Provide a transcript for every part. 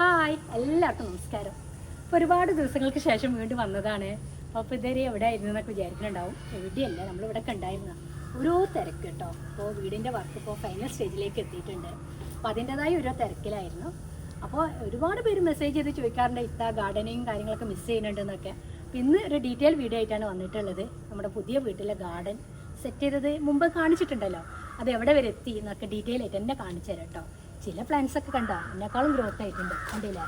Hi എല്ലാവർക്കും നമസ്കാരം. ഒരുപാട് ദിവസങ്ങൾക്ക് ശേഷം വീണ്ടും വന്നതാണ്. അപ്പോൾ ഇതുവരെ എവിടെ ആയിരുന്നു എന്നൊക്കെ വിചാരിക്കുന്നുണ്ടാവും. എവിടെയല്ല നമ്മളിവിടെ കണ്ടായിരുന്ന ഓരോ തിരക്ക് കേട്ടോ. അപ്പോൾ വീടിന്റെ വർക്ക് ഇപ്പോൾ ഫൈനൽ സ്റ്റേജിലേക്ക് എത്തിയിട്ടുണ്ട്. അപ്പോൾ അതിന്റെതായ ഓരോ തിരക്കിലായിരുന്നു. അപ്പോൾ ഒരുപാട് പേര് മെസ്സേജ് ചെയ്ത് ചോദിക്കാറുണ്ട് ഇത്ത ഗാർഡനിങ് കാര്യങ്ങളൊക്കെ മിസ് ചെയ്യുന്നുണ്ടെന്നൊക്കെ അപ്പോൾ ഇന്ന് ഒരു ഡീറ്റെയിൽ വീഡിയോ ആയിട്ടാണ് വന്നിട്ടുള്ളത്. നമ്മുടെ പുതിയ വീട്ടിലെ ഗാർഡൻ സെറ്റ് ചെയ്തത് മുമ്പ് കാണിച്ചിട്ടുണ്ടല്ലോ. അത് എവിടെ വരെ എത്തി എന്നൊക്കെ ഡീറ്റെയിൽ ആയിട്ട് എന്നെ കാണിച്ചു തരാം കേട്ടോ. ചില പ്ലാന്റ്സ് ഒക്കെ കണ്ടോ? എന്നെക്കാളും ഗ്രോത്ത് ആയിട്ടുണ്ട്. കണ്ടില്ലേ?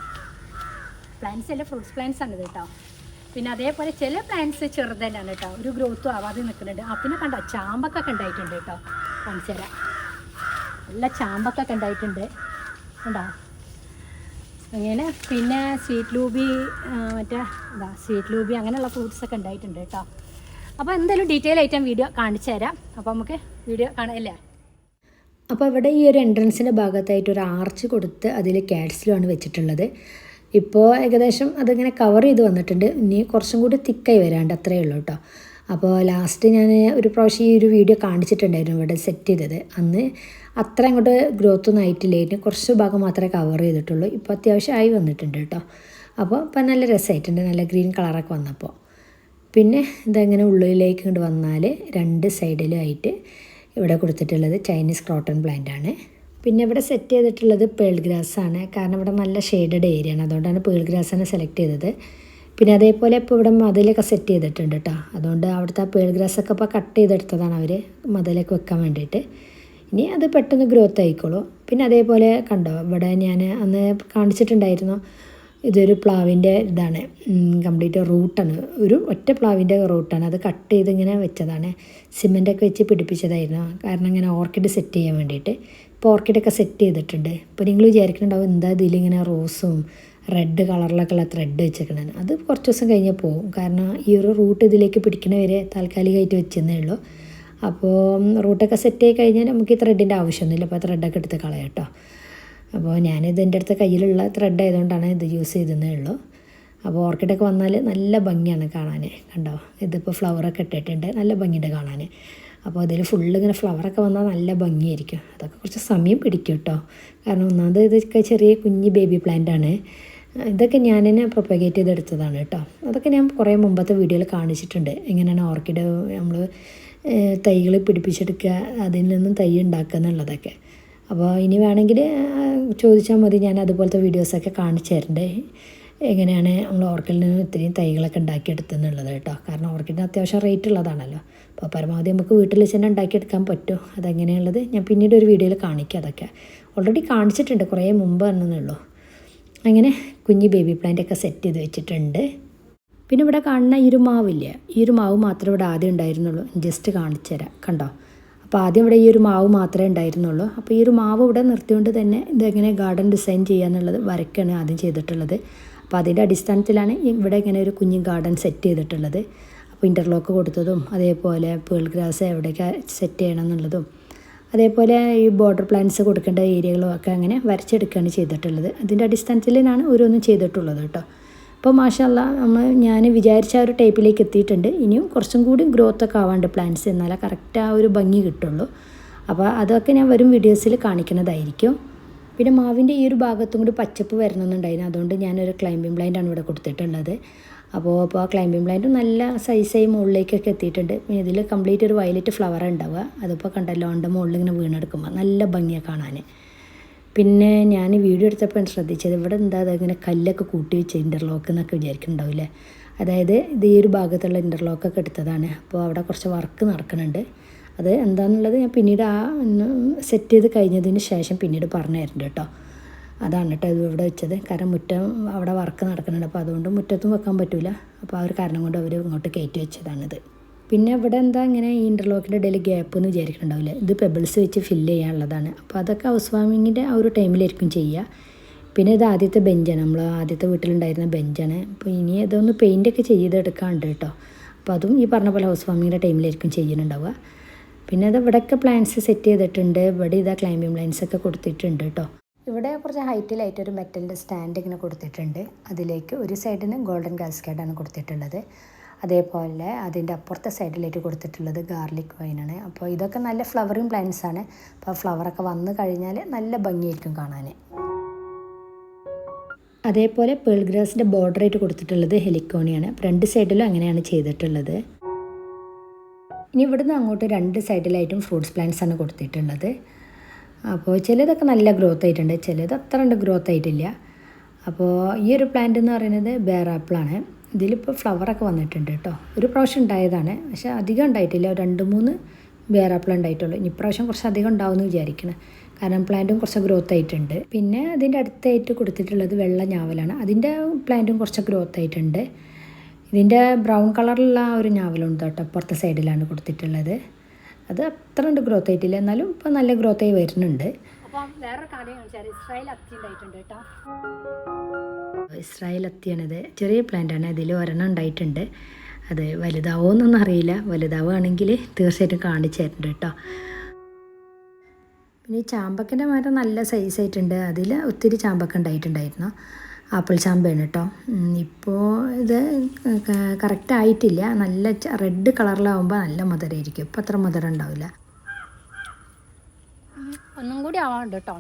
പ്ലാന്റ്സ് അല്ല ഫ്രൂട്ട്സ് പ്ലാന്റ്സ് ആണ് കേട്ടോ. പിന്നെ അതേപോലെ ചില പ്ലാന്റ്സ് ചെറുതല്ലാണ് കേട്ടോ. ഒരു ഗ്രോത്തും ആവാതെ നിൽക്കുന്നുണ്ട്. ആ പിന്നെ കണ്ടോ? ചാമ്പൊക്കെ ഉണ്ടായിട്ടുണ്ട് കേട്ടോ. കാണിച്ചു നല്ല ചാമ്പൊക്കെ ഉണ്ടായിട്ടുണ്ട് കണ്ടോ? അങ്ങനെ പിന്നെ സ്വീറ്റ് ലൂബി മറ്റേ എന്താ സ്വീറ്റ് ലൂബി അങ്ങനെയുള്ള ഫ്രൂട്ട്സ് ഒക്കെ ഉണ്ടായിട്ടുണ്ട് കേട്ടോ. അപ്പോൾ എന്തായാലും ഡീറ്റെയിൽ ആയിട്ട് ഞാൻ വീഡിയോ കാണിച്ചു തരാം. അപ്പോൾ നമുക്ക് വീഡിയോ കാണാമല്ലേ അപ്പോൾ അവിടെ ഈ ഒരു എൻട്രൻസിന്റെ ഭാഗത്തായിട്ട് ഒരു ആർച്ച് കൊടുത്ത് അതിൽ കാഡ്സിലുമാണ് വെച്ചിട്ടുള്ളത്. ഇപ്പോൾ ഏകദേശം അതിങ്ങനെ കവർ ചെയ്ത് വന്നിട്ടുണ്ട്. ഇനി കുറച്ചും കൂടി തിക്കായി വരാണ്ട് അത്രയേ ഉള്ളൂ കേട്ടോ. അപ്പോൾ ലാസ്റ്റ് ഞാൻ ഒരു പ്രാവശ്യം ഈ ഒരു വീഡിയോ കാണിച്ചിട്ടുണ്ടായിരുന്നു ഇവിടെ സെറ്റ് ചെയ്തത്. അന്ന് അത്ര അങ്ങോട്ട് ഗ്രോത്ത് ഒന്നും ആയിട്ടില്ലായിരുന്നു കുറച്ച് ഭാഗം മാത്രമേ കവർ ചെയ്തിട്ടുള്ളൂ. ഇപ്പോൾ അത്യാവശ്യം ആയി വന്നിട്ടുണ്ട് കേട്ടോ. അപ്പോൾ ഇപ്പം നല്ല രസമായിട്ടുണ്ട്. നല്ല ഗ്രീൻ കളറൊക്കെ വന്നപ്പോൾ. പിന്നെ ഇതങ്ങനെ ഉള്ളിലേക്ക് കൊണ്ട് വന്നാൽ രണ്ട് സൈഡിലുമായിട്ട് ഇവിടെ കൊടുത്തിട്ടുള്ളത് ചൈനീസ് ക്രോട്ടൺ പ്ലാന്റ് ആണ്. പിന്നെ ഇവിടെ സെറ്റ് ചെയ്തിട്ടുള്ളത് പേൾ ഗ്രാസ് ആണ്. കാരണം ഇവിടെ നല്ല ഷെയ്ഡഡ് ഏരിയ ആണ്. അതുകൊണ്ടാണ് പേൾ ആണ് സെലക്ട് ചെയ്തത്. പിന്നെ അതേപോലെ ഇപ്പോൾ ഇവിടെ മതിലൊക്കെ സെറ്റ് ചെയ്തിട്ടുണ്ട് കേട്ടോ അതുകൊണ്ട് അവിടുത്തെ പേൾ ഗ്രാസ് ഒക്കെ ഇപ്പോൾ കട്ട് ചെയ്തെടുത്തതാണ് അവർ മതിലൊക്കെ വെക്കാൻ വേണ്ടിയിട്ട്. ഇനി അത് പെട്ടെന്ന് ഗ്രോത്ത് ആയിക്കോളൂ. പിന്നെ അതേപോലെ കണ്ടോ ഇവിടെ ഞാൻ അന്ന് കാണിച്ചിട്ടുണ്ടായിരുന്നു ഇതൊരു പ്ലാവിന്റെ ഇതാണ്. കംപ്ലീറ്റ് റൂട്ടാണ്. ഒരു ഒറ്റ പ്ലാവിന്റെ റൂട്ടാണ്. അത് കട്ട് ചെയ്ത് ഇങ്ങനെ വെച്ചതാണ്. സിമെന്റൊക്കെ വെച്ച് പിടിപ്പിച്ചതായിരുന്നു. കാരണം ഇങ്ങനെ ഓർക്കിഡ് സെറ്റ് ചെയ്യാൻ വേണ്ടിയിട്ട്. ഇപ്പോൾ ഓർക്കിഡൊക്കെ സെറ്റ് ചെയ്തിട്ടുണ്ട്. ഇപ്പോൾ നിങ്ങൾ വിചാരിക്കുന്നുണ്ടാവും എന്താ ഇതിലിങ്ങനെ റോസും റെഡ് കളറിലൊക്കെയുള്ള ത്രെഡ് വെച്ചേക്കണത്. അത് കുറച്ച് ദിവസം കഴിഞ്ഞാൽ പോകും കാരണം ഈ ഒരു റൂട്ട് ഇതിലേക്ക് പിടിക്കണവരെ താൽക്കാലികമായിട്ട് വെച്ചെന്നേ ഉള്ളൂ. അപ്പോൾ റൂട്ടൊക്കെ സെറ്റ് ആയി കഴിഞ്ഞാൽ നമുക്ക് ഈ ത്രെഡിന്റെ ആവശ്യമൊന്നുമില്ല. അപ്പോൾ ത്രെഡൊക്കെ എടുത്ത് കളയാം കേട്ടോ. അപ്പോൾ ഞാനിത് എന്റെ അടുത്ത് കയ്യിലുള്ള ത്രെഡ് ആയതുകൊണ്ടാണ് ഇത് യൂസ് ചെയ്തതേ ഉള്ളൂ. അപ്പോൾ ഓർക്കിഡൊക്കെ വന്നാൽ നല്ല ഭംഗിയാണ് കാണാൻ. കണ്ടോ? ഇതിപ്പോൾ ഫ്ലവറൊക്കെ ഇട്ടിട്ടുണ്ട്. നല്ല ഭംഗിയുണ്ട് കാണാൻ. അപ്പോൾ അതിൽ ഫുള്ള് ഇങ്ങനെ ഫ്ലവറൊക്കെ വന്നാൽ നല്ല ഭംഗിയായിരിക്കും. അതൊക്കെ കുറച്ച് സമയം പിടിക്കും കേട്ടോ. കാരണം ഒന്നാമത് ഇതൊക്കെ ചെറിയ കുഞ്ഞ് ബേബി പ്ലാന്റ് ആണ്. ഇതൊക്കെ ഞാൻ തന്നെ പ്രൊപ്പഗേറ്റ് ചെയ്തെടുത്തതാണ് കേട്ടോ. അതൊക്കെ ഞാൻ കുറേ മുമ്പത്തെ വീഡിയോയിൽ കാണിച്ചിട്ടുണ്ട്. എങ്ങനെയാണ് ഓർക്കിഡ് നമ്മൾ തൈകൾ പിടിപ്പിച്ചെടുക്കുക അതിൽ നിന്നും തൈ ഉണ്ടാക്കുക എന്നുള്ളതൊക്കെ. അപ്പോൾ ഇനി വേണമെങ്കിൽ ചോദിച്ചാൽ മതി. ഞാൻ അതുപോലത്തെ വീഡിയോസൊക്കെ കാണിച്ചു തരണ്ടേ. എങ്ങനെയാണ് നമ്മൾ ഓർക്കിഡിൽ നിന്ന് ഇത്രയും തൈകളൊക്കെ ഉണ്ടാക്കിയെടുത്തെന്നുള്ളത് കേട്ടോ. കാരണം ഓർക്കിഡിന് അത്യാവശ്യം റേറ്റ് ഉള്ളതാണല്ലോ. അപ്പോൾ പരമാവധി നമുക്ക് വീട്ടിൽ വെച്ച് തന്നെ ഉണ്ടാക്കിയെടുക്കാൻ പറ്റും. അതെങ്ങനെയുള്ളത് ഞാൻ പിന്നീട് ഒരു വീഡിയോയിൽ കാണിക്കാം അതൊക്കെ. ഓൾറെഡി കാണിച്ചിട്ടുണ്ട്. കുറേ മുമ്പ് വന്നെന്നുള്ളൂ അങ്ങനെ കുഞ്ഞ് ബേബി പ്ലാന്റ് ഒക്കെ സെറ്റ് ചെയ്ത് വെച്ചിട്ടുണ്ട്. പിന്നെ ഇവിടെ കാണുന്ന ഈ ഒരു മാവില്ല? ഈ ഒരു മാവ് മാത്രമേ ഇവിടെ ആദ്യം ഉണ്ടായിരുന്നുള്ളൂ. ജസ്റ്റ് കാണിച്ചു തരാം. കണ്ടോ? അപ്പോൾ ആദ്യം ഇവിടെ ഈ ഒരു മാവ് മാത്രമേ ഉണ്ടായിരുന്നുള്ളൂ. അപ്പോൾ ഈ ഒരു മാവ് ഇവിടെ നിർത്തിക്കൊണ്ട് തന്നെ ഇതെങ്ങനെ ഗാർഡൻ ഡിസൈൻ ചെയ്യാന്നുള്ളത് വരയ്ക്കാണ് ആദ്യം ചെയ്തിട്ടുള്ളത്. അപ്പോൾ അതിന്റെ അടിസ്ഥാനത്തിലാണ് ഇവിടെ ഇങ്ങനെ ഒരു കുഞ്ഞു ഗാർഡൻ സെറ്റ് ചെയ്തിട്ടുള്ളത്. അപ്പോൾ ഇന്റർലോക്ക് കൊടുത്തതും അതേപോലെ പേൾ ഗ്രാസ് എവിടെയൊക്കെ സെറ്റ് ചെയ്യണം എന്നുള്ളതും അതേപോലെ ഈ ബോർഡർ പ്ലാന്റ്സ് കൊടുക്കേണ്ട ഏരിയകളും ഒക്കെ അങ്ങനെ വരച്ചെടുക്കുകയാണ് ചെയ്തിട്ടുള്ളത്. അതിന്റെ അടിസ്ഥാനത്തിലാണ് ഓരോന്നും ചെയ്തിട്ടുള്ളത് കേട്ടോ. അപ്പോൾ മാഷല്ല നമ്മൾ ഞാൻ വിചാരിച്ച ആ ഒരു ടൈപ്പിലേക്ക് എത്തിയിട്ടുണ്ട്. ഇനിയും കുറച്ചും കൂടി ഗ്രോത്ത് ഒക്കെ ആവാണ്ട് പ്ലാന്റ്സ് എന്നാലേ കറക്റ്റ് ആ ഒരു ഭംഗി കിട്ടുള്ളൂ. അപ്പോൾ അതൊക്കെ ഞാൻ വരും വീഡിയോസിൽ കാണിക്കുന്നതായിരിക്കും. പിന്നെ മാവിന്റെ ഈ ഒരു ഭാഗത്തും കൂടി പച്ചപ്പ് വരണമെന്നുണ്ടായിരുന്നു. അതുകൊണ്ട് ഞാനൊരു ക്ലൈമ്പിംഗ് ആണ് ഇവിടെ കൊടുത്തിട്ടുള്ളത്. അപ്പോൾ അപ്പോൾ ആ ക്ലൈമ്പിംഗ് പ്ലാന്റ് നല്ല സൈസായി മുകളിലേക്കൊക്കെ എത്തിയിട്ടുണ്ട്. ഇതിൽ കംപ്ലീറ്റ് ഒരു വയലറ്റ് ഫ്ലവർ ഉണ്ടാവുക. അതിപ്പോൾ കണ്ടല്ലോ ഉണ്ട് മുകളിൽ ഇങ്ങനെ വീണെടുക്കുമ്പോൾ നല്ല ഭംഗിയാണ് കാണാൻ പിന്നെ ഞാൻ വീഡിയോ എടുത്തപ്പോൾ ശ്രദ്ധിച്ചത് ഇവിടെ എന്താ ഇങ്ങനെ കല്ലൊക്കെ കൂട്ടി വെച്ച് ഇന്റർലോക്ക് എന്നൊക്കെ വിചാരിക്കുന്നുണ്ടാവില്ലേ? അതായത് ഇത് ഈ ഒരു ഭാഗത്തുള്ള ഇന്റർലോക്കൊക്കെ എടുത്തതാണ്. അപ്പോൾ അവിടെ കുറച്ച് വർക്ക് നടക്കുന്നുണ്ട്. അത് എന്താണെന്നുള്ളത് ഞാൻ പിന്നീട് ആ സെറ്റ് ചെയ്ത് കഴിഞ്ഞതിന് ശേഷം പിന്നീട് പറഞ്ഞു തരുന്നുണ്ട് കേട്ടോ. അതാണ് കേട്ടോ ഇത് ഇവിടെ വെച്ചത്. കാരണം മുറ്റം അവിടെ വർക്ക് നടക്കുന്നുണ്ട്. അപ്പോൾ അതുകൊണ്ട് മുറ്റത്തും വെക്കാൻ പറ്റില്ല അപ്പോൾ ആ ഒരു കാരണം കൊണ്ട് അവർ ഇങ്ങോട്ട് കയറ്റി വെച്ചതാണിത്. പിന്നെ ഇവിടെ എന്താ ഇങ്ങനെ ഈ ഇന്റർലോക്കിന്റെ ഇടയിൽ ഗ്യാപ്പ് എന്ന് വിചാരിക്കുന്നുണ്ടാവില്ല ഇത് പെബിൾസ് വെച്ച് ഫില്ല് ചെയ്യാനുള്ളതാണ്. അപ്പോൾ അതൊക്കെ ഹൗസ് വാമിങ്ങിന്റെ ആ ഒരു ടൈമിലായിരിക്കും ചെയ്യുക. പിന്നെ ഇത് ആദ്യത്തെ ബെഞ്ചാണ് നമ്മൾ ആദ്യത്തെ വീട്ടിലുണ്ടായിരുന്ന ബെഞ്ചാണ് അപ്പോൾ ഇനി ഇതൊന്ന് പെയിന്റൊക്കെ ചെയ്തെടുക്കാണ്ട് കേട്ടോ. അപ്പോൾ അതും ഈ പറഞ്ഞ പോലെ ഹൗസ് വാമിങ്ങിന്റെ ടൈമിലായിരിക്കും ചെയ്യുന്നുണ്ടാവുക. പിന്നെ അത് ഇവിടെയൊക്കെ പ്ലാൻസ് സെറ്റ് ചെയ്തിട്ടുണ്ട്. ഇവിടെ ഇതാ ക്ലൈമ്പിംഗ് ഒക്കെ കൊടുത്തിട്ടുണ്ട് കേട്ടോ. ഇവിടെ കുറച്ച് ഹൈറ്റിലായിട്ട് ഒരു മെറ്റലിന്റെ സ്റ്റാൻഡ് ഇങ്ങനെ കൊടുത്തിട്ടുണ്ട്. അതിലേക്ക് ഒരു സൈഡിന് ഗോൾഡൻ കാസ്കേഡാണ് കൊടുത്തിട്ടുള്ളത്. അതേപോലെ അതിന്റെ അപ്പുറത്തെ സൈഡിലായിട്ട് കൊടുത്തിട്ടുള്ളത് ഗാർലിക് വൈനാണ് അപ്പോൾ ഇതൊക്കെ നല്ല ഫ്ലവറിങ് പ്ലാന്റ്സ് ആണ്. അപ്പോൾ ഫ്ലവറൊക്കെ വന്നു കഴിഞ്ഞാൽ നല്ല ഭംഗിയായിരിക്കും കാണാൻ അതേപോലെ പേൾ ഗ്രാസിന്റെ ബോർഡറായിട്ട് കൊടുത്തിട്ടുള്ളത് ഹെലിക്കോണിയാണ് രണ്ട് സൈഡിലും അങ്ങനെയാണ് ചെയ്തിട്ടുള്ളത്. ഇനി ഇവിടുന്ന് അങ്ങോട്ട് രണ്ട് സൈഡിലായിട്ടും ഫ്രൂട്ട്സ് പ്ലാന്റ്സ് ആണ് കൊടുത്തിട്ടുള്ളത്. അപ്പോൾ ചിലതൊക്കെ നല്ല ഗ്രോത്ത് ആയിട്ടുണ്ട്. ചിലത് അത്ര ഗ്രോത്ത് ആയിട്ടില്ല. അപ്പോൾ ഈ ഒരു പ്ലാന്റ് എന്ന് പറയുന്നത് ബേർ ആപ്പിളാണ് ഇതിലിപ്പോൾ ഫ്ലവറൊക്കെ വന്നിട്ടുണ്ട് കേട്ടോ ഒരു പ്രാവശ്യം ഉണ്ടായതാണ്. പക്ഷെ അധികം ഉണ്ടായിട്ടില്ല. രണ്ട് മൂന്ന് ബേർ ആപ്പിൾ ഉണ്ടായിട്ടുള്ളൂ. ഇനി ഇപ്രാവശ്യം കുറച്ച് അധികം ഉണ്ടാവുമെന്ന് വിചാരിക്കണം. കാരണം പ്ലാന്റും കുറച്ച് ഗ്രോത്ത് ആയിട്ടുണ്ട്. പിന്നെ അതിന്റെ അടുത്തായിട്ട് കൊടുത്തിട്ടുള്ളത് വെള്ള ഞാവലാണ്. അതിന്റെ പ്ലാന്റും കുറച്ച് ഗ്രോത്ത് ആയിട്ടുണ്ട്. ഇതിന്റെ ബ്രൗൺ കളറിലുള്ള ആ ഒരു ഞാവലുണ്ട് കേട്ടോ അപ്പുറത്തെ സൈഡിലാണ് കൊടുത്തിട്ടുള്ളത്. അത് അത്ര ഉണ്ട് ഗ്രോത്ത് ആയിട്ടില്ല. എന്നാലും ഇപ്പോൾ നല്ല ഗ്രോത്ത് ആയി വരുന്നുണ്ട്. അപ്പം വേറൊരു കാര്യം വെച്ചാൽ ഇസ്രായേൽ അത്തി ഉണ്ടായിട്ടുണ്ട് കേട്ടോ. ഇസ്രായേൽ അത്തിയാണിത്. ചെറിയ പ്ലാന്റാണ് ഇതിൽ ഒരെണ്ണം ഉണ്ടായിട്ടുണ്ട്. അത് വലുതാവോ എന്നൊന്നും അറിയില്ല. വലുതാവുകയാണെങ്കിൽ തീർച്ചയായിട്ടും കാണിച്ചു തരുന്നുണ്ട് കേട്ടോ. പിന്നെ ഈ ചാമ്പക്കന്റെ മരം നല്ല സൈസ് ആയിട്ടുണ്ട്. അതിൽ ഒത്തിരി ചാമ്പക്ക ഉണ്ടായിട്ടുണ്ടായിരുന്നു. ആപ്പിൾ ചാമ്പയാണ് കേട്ടോ. ഇപ്പോൾ ഇത് കറക്റ്റ് ആയിട്ടില്ല. നല്ല റെഡ് കളറിലാവുമ്പോൾ നല്ല മധുരമായിരിക്കും ഇപ്പോൾ അത്ര മധുരം ഉണ്ടാവില്ല. ഒന്നും കൂടി ആവാറുണ്ട് കേട്ടോ.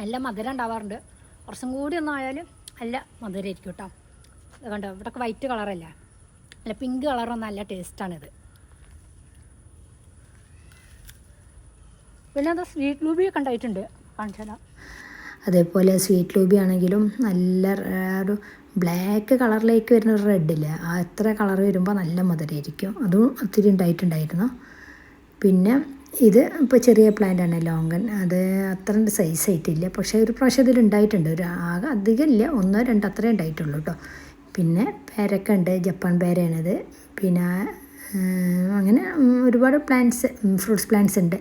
നല്ല മധുരം ഉണ്ടാവാറുണ്ട്. കുറച്ചും കൂടി ഒന്നും ആയാലും നല്ല മധുരമായിരിക്കും കേട്ടോ. ഇത് കണ്ടോ? ഇവിടെയൊക്കെ വൈറ്റ് കളറല്ല നല്ല പിങ്ക് കളറും നല്ല ടേസ്റ്റാണിത് പിന്നെ അത് സ്വീറ്റ് ലൂബിയൊക്കെ ഉണ്ടായിട്ടുണ്ട്? കാണിച്ചാലോ അതേപോലെ സ്വീറ്റ് ലൂബി ആണെങ്കിലും നല്ല ഒരു ബ്ലാക്ക് കളറിലേക്ക് വരുന്ന ഒരു റെഡില്ല ആ എത്ര കളർ വരുമ്പോൾ നല്ല മധുരമായിരിക്കും അതും ഒത്തിരി ഉണ്ടായിട്ടുണ്ടായിരുന്നു. പിന്നെ ഇത് ഇപ്പോൾ ചെറിയ പ്ലാന്റ് ആണ് ലോങ്കൻ അത് അത്ര സൈസ് ആയിട്ടില്ല. പക്ഷേ ഒരു പ്രാവശ്യം ഇതിൽ ഉണ്ടായിട്ടുണ്ട്. ഒരു ആകെ അധികം ഇല്ല. ഒന്നോ രണ്ടോ അത്രേ ഉണ്ടായിട്ടുള്ളൂ കേട്ടോ പിന്നെ പേരക്ക ഉണ്ട്. ജപ്പാൻ പേരയാണിത് പിന്നെ അങ്ങനെ ഒരുപാട് പ്ലാന്റ്സ് ഫ്രൂട്ട്സ് പ്ലാന്റ്സ് ഉണ്ട്.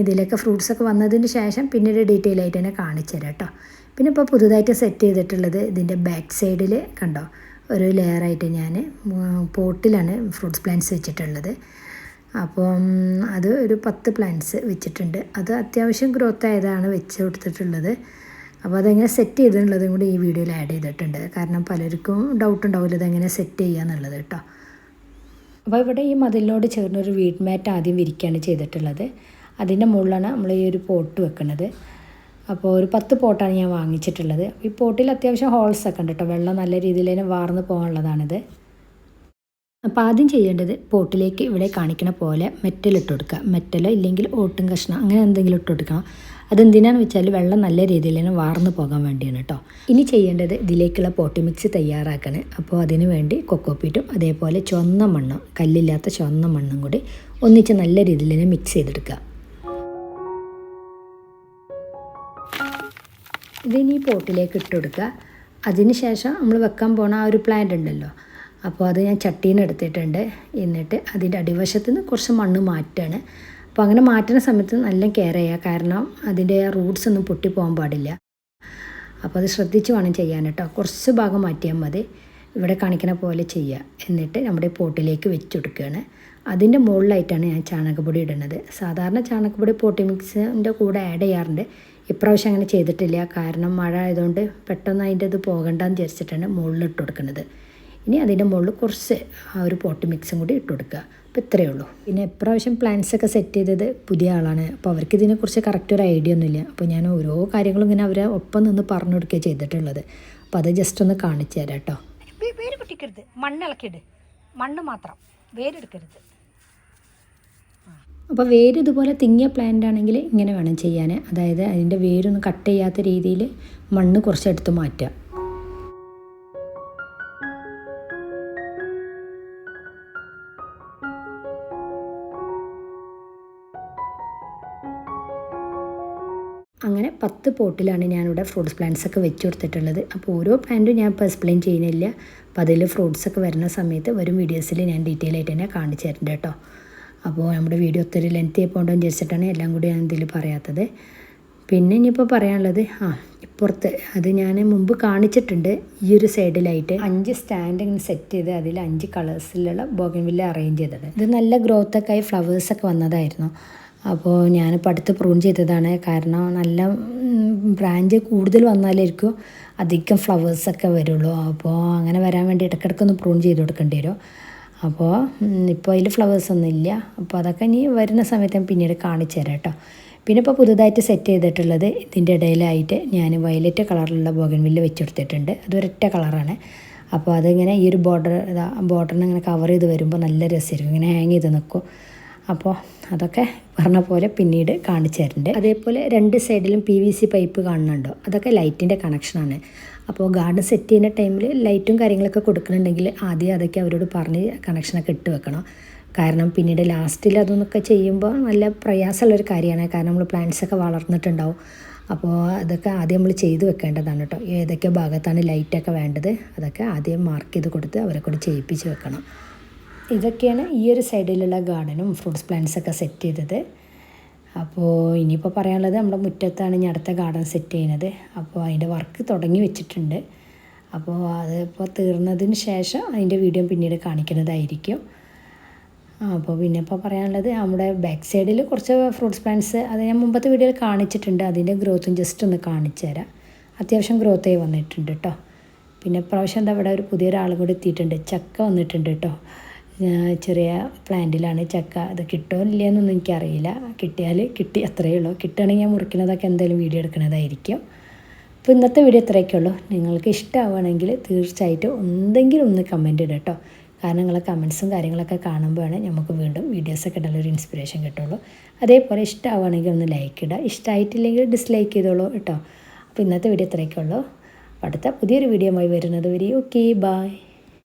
ഇതിലൊക്കെ ഫ്രൂട്ട്സ് ഒക്കെ വന്നതിന് ശേഷം പിന്നീട് ഡീറ്റെയിൽ ആയിട്ട് തന്നെ കാണിച്ചു തരാം കേട്ടോ പിന്നെ ഇപ്പോൾ പുതുതായിട്ട് സെറ്റ് ചെയ്തിട്ടുള്ളത് ഇതിന്റെ ബാക്ക് സൈഡിൽ കണ്ടോ? ഒരു ലെയറായിട്ട് ഞാൻ പോട്ടിലാണ് ഫ്രൂട്ട്സ് പ്ലാന്റ്സ് വെച്ചിട്ടുള്ളത്. അപ്പം അത് ഒരു പത്ത് പ്ലാന്റ്സ് വെച്ചിട്ടുണ്ട്. അത് അത്യാവശ്യം ഗ്രോത്ത് ആയതാണ് വെച്ച് കൊടുത്തിട്ടുള്ളത്. അപ്പോൾ അതെങ്ങനെ സെറ്റ് ചെയ്തിട്ടുള്ളതും കൂടി ഈ വീഡിയോയിൽ ആഡ് ചെയ്തിട്ടുണ്ട്. കാരണം പലർക്കും ഡൗട്ട് ഉണ്ടാവില്ല ഇതെങ്ങനെ സെറ്റ് ചെയ്യുക എന്നുള്ളത് കേട്ടോ. അപ്പോൾ ഇവിടെ ഈ മതിലിനോട് ചേർന്നൊരു വീട് മാറ്റ് ആദ്യം വിരിക്കുകയാണ് ചെയ്തിട്ടുള്ളത്. അതിന്റെ മുകളിലാണ് നമ്മൾ ഈ ഒരു പോട്ട് വെക്കുന്നത്. അപ്പോൾ ഒരു പത്ത് പോട്ടാണ് ഞാൻ വാങ്ങിച്ചിട്ടുള്ളത്. ഈ പോട്ടിൽ അത്യാവശ്യം ഹോൾസ് ഒക്കെ ഉണ്ട് കേട്ടോ. വെള്ളം നല്ല രീതിയിൽ തന്നെ വാർന്ന് പോകാനുള്ളതാണിത്. അപ്പോൾ ആദ്യം ചെയ്യേണ്ടത് പോട്ടിലേക്ക് ഇവിടെ കാണിക്കണ പോലെ മെറ്റൽ ഇട്ട് കൊടുക്കുക. മെറ്റലോ ഇല്ലെങ്കിൽ ഓട്ടും കഷ്ണം അങ്ങനെ എന്തെങ്കിലും ഇട്ട് കൊടുക്കണം. അതെന്തിനാന്ന് വെച്ചാൽ വെള്ളം നല്ല രീതിയിൽ തന്നെ വാർന്നു പോകാൻ വേണ്ടിയാണ് കേട്ടോ ഇനി ചെയ്യേണ്ടത് ഇതിലേക്കുള്ള പോട്ടി മിക്സ് തയ്യാറാക്കണം അപ്പോൾ അതിന് വേണ്ടി കൊക്കോപ്പീറ്റും അതേപോലെ ചുവന്ന മണ്ണും കല്ലില്ലാത്ത ചുവന്ന മണ്ണും കൂടി ഒന്നിച്ച് നല്ല രീതിയിൽ തന്നെ മിക്സ് ചെയ്തെടുക്കുക. ഇതിനി പോട്ടിലേക്ക് ഇട്ട് കൊടുക്കുക. അതിന് ശേഷം നമ്മൾ വെക്കാൻ പോണ ആ ഒരു പ്ലാന്റ് ഉണ്ടല്ലോ അപ്പോൾ അത് ഞാൻ ചട്ടീന്ന് എടുത്തിട്ടുണ്ട്. എന്നിട്ട് അതിന്റെ അടിവശത്ത് നിന്ന് കുറച്ച് മണ്ണ് മാറ്റുകയാണ് അപ്പോൾ അങ്ങനെ മാറ്റുന്ന സമയത്ത് നല്ല കെയർ ചെയ്യുക. കാരണം അതിന്റെ റൂട്ട്സ് ഒന്നും പൊട്ടിപ്പോകാൻ പാടില്ല. അപ്പോൾ അത് ശ്രദ്ധിച്ച് വേണം ചെയ്യാൻ കേട്ടോ. കുറച്ച് ഭാഗം മാറ്റിയാൽ മതി. ഇവിടെ കാണിക്കുന്ന പോലെ ചെയ്യുക. എന്നിട്ട് നമ്മുടെ പോട്ടിലേക്ക് വെച്ചെടുക്കുകയാണ് അതിന്റെ മുകളിലായിട്ടാണ് ഞാൻ ചാണകപ്പൊടി ഇടുന്നത്. സാധാരണ ചാണകപ്പൊടി പോട്ടി മിക്സിന്റെ കൂടെ ആഡ് ചെയ്യാറുണ്ട്. ഇപ്രാവശ്യം അങ്ങനെ ചെയ്തിട്ടില്ല. കാരണം മഴ ആയതുകൊണ്ട് പെട്ടെന്ന് അതിന്റെ ഇത് പോകണ്ടെന്ന് വിചാരിച്ചിട്ടാണ് മുകളിലിട്ട് കൊടുക്കുന്നത്. ഇനി അതിന്റെ മുകളിൽ കുറച്ച് ആ ഒരു പോട്ട് മിക്സും കൂടി ഇട്ട് കൊടുക്കുക. അപ്പോൾ ഇത്രയേ ഉള്ളൂ. പിന്നെ എപ്രാവശ്യം പ്ലാന്റ്സ് ഒക്കെ സെറ്റ് ചെയ്തത് പുതിയ ആളാണ്. അപ്പോൾ അവർക്ക് ഇതിനെക്കുറിച്ച് കറക്റ്റ് ഒരു ഐഡിയ ഒന്നുമില്ല അപ്പോൾ ഞാൻ ഓരോ കാര്യങ്ങളും ഇങ്ങനെ അവരെ ഒപ്പം നിന്ന് പറഞ്ഞു കൊടുക്കുക ചെയ്തിട്ടുള്ളത്. അപ്പോൾ അത് ജസ്റ്റ് ഒന്ന് കാണിച്ചു തരാം കേട്ടോ. വേര് പൊട്ടിക്കരുത്. മണ്ണ് മാത്രം. വേരെടുക്കരുത്. അപ്പോൾ വേര് ഇതുപോലെ തിങ്ങിയ പ്ലാന്റ് ആണെങ്കിൽ ഇങ്ങനെ വേണം ചെയ്യാൻ. അതായത് അതിന്റെ വേരൊന്നും കട്ട് ചെയ്യാത്ത രീതിയിൽ മണ്ണ് കുറച്ചെടുത്ത് മാറ്റുക. അങ്ങനെ പത്ത് പോട്ടിലാണ് ഞാനിവിടെ ഫ്രൂട്ട്സ് പ്ലാന്റ്സ് ഒക്കെ വെച്ച് കൊടുത്തിട്ടുള്ളത്. അപ്പോൾ ഓരോ പ്ലാന്റും ഞാൻ ഇപ്പോൾ എക്സ്പ്ലെയിൻ ചെയ്യുന്നില്ല. അപ്പോൾ അതിൽ ഫ്രൂട്ട്സ് ഒക്കെ വരുന്ന സമയത്ത് വരും വീഡിയോസിൽ ഞാൻ ഡീറ്റെയിൽ ആയിട്ട് തന്നെ കാണിച്ചു തരുന്നുണ്ട് കേട്ടോ. അപ്പോൾ നമ്മുടെ വീഡിയോ ഒത്തിരി ലെങ്ത് എന്ന് വിചാരിച്ചിട്ടാണ് എല്ലാം കൂടി ഞാൻ ഇതിൽ പറയാത്തത്. പിന്നെ ഇനിയിപ്പോൾ പറയാനുള്ളത് ആ ഇപ്പുറത്ത് അത് ഞാൻ മുമ്പ് കാണിച്ചിട്ടുണ്ട്. ഈ ഒരു സൈഡിലായിട്ട് അഞ്ച് സ്റ്റാൻഡ് ഇങ്ങനെ സെറ്റ് ചെയ്ത് അതിൽ അഞ്ച് കളേഴ്സിലുള്ള ബോഗൻവില്ല അറേഞ്ച് ചെയ്തത്. ഇത് നല്ല ഗ്രോത്തൊക്കെ ആയി ഫ്ലവേഴ്സൊക്കെ വന്നതായിരുന്നു. അപ്പോൾ ഞാൻ അടുത്ത് പ്രൂൺ ചെയ്തതാണ്. കാരണം നല്ല ബ്രാഞ്ച് കൂടുതൽ വന്നാലായിരിക്കും അധികം ഫ്ലവേഴ്സൊക്കെ വരുള്ളൂ. അപ്പോൾ അങ്ങനെ വരാൻ വേണ്ടി ഇടയ്ക്കിടയ്ക്കൊന്ന് പ്രൂൺ ചെയ്ത് കൊടുക്കേണ്ടി വരും. അപ്പോൾ ഇപ്പോൾ അതിൽ ഫ്ലവേഴ്സ് ഒന്നും ഇല്ല. അപ്പോൾ അതൊക്കെ ഇനി വരുന്ന സമയത്ത് ഞാൻ പിന്നീട് കാണിച്ചു തരാം കേട്ടോ പിന്നെ ഇപ്പോൾ പുതുതായിട്ട് സെറ്റ് ചെയ്തിട്ടുള്ളത് ഇതിന്റെ ഇടയിലായിട്ട് ഞാൻ വയലറ്റ് കളറിലുള്ള ബോഗൻവില്ല വെച്ച് കൊടുത്തിട്ടുണ്ട്. അതൊരൊറ്റ കളറാണ് അപ്പോൾ അതിങ്ങനെ ഈ ഒരു ബോർഡർ ബോർഡറിനെ ഇങ്ങനെ കവർ ചെയ്ത് വരുമ്പോൾ നല്ല രസമായിരിക്കും. ഇങ്ങനെ ഹാങ് ചെയ്ത് നിൽക്കും അപ്പോൾ അതൊക്കെ പറഞ്ഞ പോലെ പിന്നീട് കാണിച്ചു തരുന്നുണ്ട് അതേപോലെ രണ്ട് സൈഡിലും പി വി സി പൈപ്പ് കാണുന്നുണ്ടോ. അതൊക്കെ ലൈറ്റിന്റെ കണക്ഷനാണ് അപ്പോൾ ഗാർഡൻ സെറ്റ് ചെയ്യുന്ന ടൈമിൽ ലൈറ്റും കാര്യങ്ങളൊക്കെ കൊടുക്കുന്നുണ്ടെങ്കിൽ ആദ്യം അതൊക്കെ അവരോട് പറഞ്ഞ് കണക്ഷനൊക്കെ ഇട്ട് വെക്കണം. കാരണം പിന്നീട് ലാസ്റ്റിൽ അതൊന്നൊക്കെ ചെയ്യുമ്പോൾ നല്ല പ്രയാസമുള്ളൊരു കാര്യമാണ്. കാരണം നമ്മൾ പ്ലാന്റ്സൊക്കെ വളർന്നിട്ടുണ്ടാവും. അപ്പോൾ അതൊക്കെ ആദ്യം നമ്മൾ ചെയ്ത് വെക്കേണ്ടതാണ് കേട്ടോ. ഏതൊക്കെ ഭാഗത്താണ് ലൈറ്റൊക്കെ വേണ്ടത്? അതൊക്കെ ആദ്യം മാർക്ക് ചെയ്ത് കൊടുത്ത് അവരെ കൂടി ചെയ്യിപ്പിച്ച് വെക്കണം. ഇതൊക്കെയാണ് ഈ ഒരു സൈഡിലുള്ള ഗാർഡനും ഫ്രൂട്ട്സ് പ്ലാന്റ്സ് ഒക്കെ സെറ്റ് ചെയ്തത്. അപ്പോൾ ഇനിയിപ്പോൾ പറയാനുള്ളത് നമ്മുടെ മുറ്റത്താണ് ഇനി അടുത്ത ഗാർഡൻ സെറ്റ് ചെയ്യുന്നത്. അപ്പോൾ അതിന്റെ വർക്ക് തുടങ്ങി വെച്ചിട്ടുണ്ട്. അപ്പോൾ അതിപ്പോൾ തീർന്നതിന് ശേഷം അതിന്റെ വീഡിയോ പിന്നീട് കാണിക്കുന്നതായിരിക്കും. അപ്പോൾ പിന്നെ ഇപ്പോൾ പറയാനുള്ളത് നമ്മുടെ ബാക്ക് സൈഡിൽ കുറച്ച് ഫ്രൂട്ട്സ് പ്ലാന്റ്സ് അത് ഞാൻ മുമ്പത്തെ വീഡിയോയിൽ കാണിച്ചിട്ടുണ്ട്. അതിന്റെ ഗ്രോത്തും ജസ്റ്റ് ഒന്ന് കാണിച്ചു തരാം. അത്യാവശ്യം ഗ്രോത്ത് ആയി വന്നിട്ടുണ്ട് കേട്ടോ പിന്നെ ഇപ്രാവശ്യം എന്താ ഇവിടെ ഒരു പുതിയൊരാൾ കൂടി എത്തിയിട്ടുണ്ട്. ചക്ക വന്നിട്ടുണ്ട് കേട്ടോ ചെറിയ പ്ലാന്റിലാണ് ചക്ക. അത് കിട്ടുമോ ഇല്ലയെന്നൊന്നും എനിക്കറിയില്ല. കിട്ടിയാൽ കിട്ടി അത്രയേ ഉള്ളൂ. കിട്ടുകയാണെങ്കിൽ ഞാൻ മുറിക്കുന്നതൊക്കെ എന്തായാലും വീഡിയോ എടുക്കുന്നതായിരിക്കും. അപ്പോൾ ഇന്നത്തെ വീഡിയോ ഇത്രയൊക്കെ ഉള്ളൂ. നിങ്ങൾക്ക് ഇഷ്ടമാവുകയാണെങ്കിൽ തീർച്ചയായിട്ടും എന്തെങ്കിലും ഒന്ന് കമന്റ് ഇടുക കേട്ടോ കാരണം നിങ്ങളെ കമൻസും കാര്യങ്ങളൊക്കെ കാണുമ്പോഴാണ് നമുക്ക് വീണ്ടും വീഡിയോസൊക്കെ ഇടാനൊരു ഇൻസ്പിറേഷൻ കിട്ടുള്ളൂ. അതേപോലെ ഇഷ്ടമാവുകയാണെങ്കിൽ ഒന്ന് ലൈക്ക് ഇടുക. ഇഷ്ടമായിട്ടില്ലെങ്കിൽ ഡിസ്ലൈക്ക് ചെയ്തോളൂ കേട്ടോ അപ്പോൾ ഇന്നത്തെ വീഡിയോ ഇത്രയൊക്കെ ഉള്ളൂ. അടുത്ത പുതിയൊരു വീഡിയോ ആയി വരുന്നത് വരെ. Okay bye